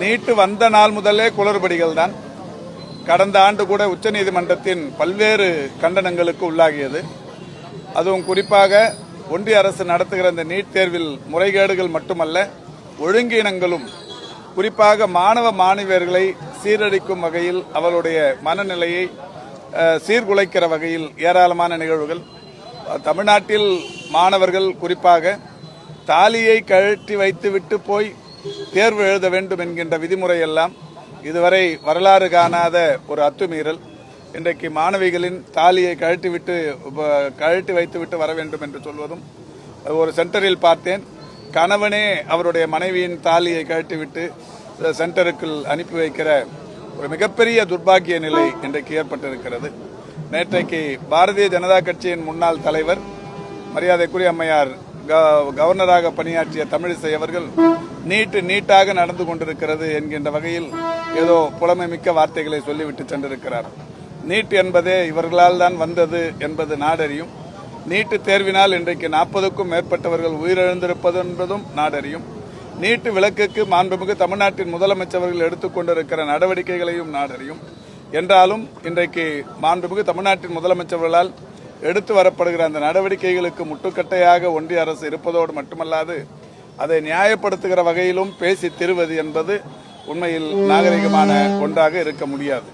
நீட்டு வந்த நாள் முதலே குளறுபடிகள் தான். கடந்த ஆண்டு கூட உச்சநீதிமன்றத்தின் பல்வேறு கண்டனங்களுக்கு உள்ளாகியது. அதுவும் குறிப்பாக ஒன்றிய அரசு நடத்துகிற இந்த நீட் தேர்வில் முறைகேடுகள் மட்டுமல்ல ஒழுங்கீனங்களும் குறிப்பாக மாணவ மாணவியர்களை சீரழிக்கும் வகையில் அவருடைய மனநிலையை சீர்குலைக்கிற வகையில் ஏராளமான நிகழ்வுகள். தமிழ்நாட்டில் மாணவர்கள் குறிப்பாக தாலியை கழட்டி வைத்துவிட்டு போய் தேர்வு எழுத வேண்டும் என்கின்ற விதிமுறை எல்லாம் இதுவரை வரலாறு காணாத ஒரு அத்துமீறல். இன்றைக்கு மாணவிகளின் தாலியை கழட்டிவிட்டு கழட்டி வைத்துவிட்டு வர வேண்டும் என்று சொல்வதும் ஒரு சென்டரில் பார்த்தேன். கணவனே அவருடைய மனைவியின் தாலியை கழட்டிவிட்டு சென்டருக்குள் அனுப்பி வைக்கிற ஒரு மிகப்பெரிய துர்பாக்கிய நிலை இன்றைக்கு ஏற்பட்டிருக்கிறது. நேற்றைக்கு பாரதிய ஜனதா கட்சியின் முன்னாள் தலைவர் மரியாதைக்குரிய அம்மையார் கவர்னராக பணியாற்றிய தமிழிசை அவர்கள் நீட்டு நீட்டாக நடந்து கொண்டிருக்கிறது என்கின்ற வகையில் ஏதோ புலமை மிக்க வார்த்தைகளை சொல்லிவிட்டு சென்றிருக்கிறார். நீட் என்பதே இவர்களால் தான் வந்தது என்பது நாடறியும். நீட்டு தேர்வினால் இன்றைக்கு நாற்பதுக்கும் மேற்பட்டவர்கள் உயிரிழந்திருப்பது என்பதும் நாடறியும். நீட்டு விளக்குக்கு மாண்புமிகு தமிழ்நாட்டின் முதலமைச்சர்கள் எடுத்துக்கொண்டிருக்கிற நடவடிக்கைகளையும் நாடறியும். என்றாலும் இன்றைக்கு மாண்புமிகு தமிழ்நாட்டின் முதலமைச்சர்களால் எடுத்து வரப்படுகிற அந்த நடவடிக்கைகளுக்கு முட்டுக்கட்டையாக ஒன்றிய அரசு இருப்பதோடு மட்டுமல்லாது அதை நியாயப்படுத்துகிற வகையிலும் பேசி திருவது என்பது உண்மையில் நாகரிகமான ஒன்றாக இருக்க முடியாது.